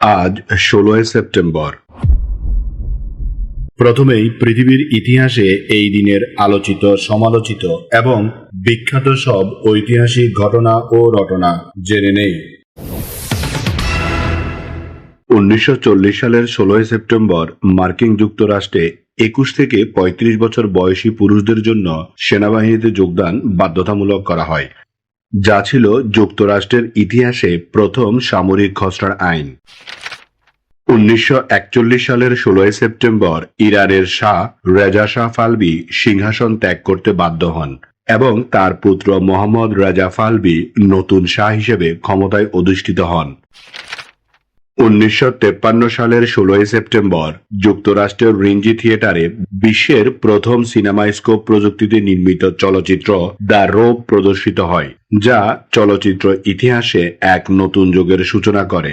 আজ ষোলোই সেপ্টেম্বর। প্রথমেই পৃথিবীর ইতিহাসে এই দিনের আলোচিত, সমালোচিত এবং বিখ্যাত সব ঐতিহাসিক ঘটনা ও রটনা জেনে নেই। উনিশশো চল্লিশ সালের ষোলোই সেপ্টেম্বর মার্কিন যুক্তরাষ্ট্রে একুশ থেকে ৩৫ বছর বয়সী পুরুষদের জন্য সেনাবাহিনীতে যোগদান বাধ্যতামূলক করা হয়। যা ছিল যুক্তরাষ্ট্রের ইতিহাসে প্রথম সামরিক খসড়ার আইন। উনিশশো একচল্লিশ সালের ষোলোই সেপ্টেম্বর ইরানের শাহ রেজা শাহ ফালবি সিংহাসন ত্যাগ করতে বাধ্য হন এবং তার পুত্র মোহাম্মদ রাজা ফালবি নতুন শাহ হিসেবে ক্ষমতায় অধিষ্ঠিত হন। উনিশশো সালের ষোলোই সেপ্টেম্বর যুক্তরাষ্ট্রের রিঞ্জি থিয়েটারে বিশ্বের প্রথম সিনেমাস্কোপ প্রযুক্তিতে নির্মিত চলচ্চিত্র দ্য রোপ প্রদর্শিত হয়, যা চলচ্চিত্র ইতিহাসে এক নতুন যুগের সূচনা করে।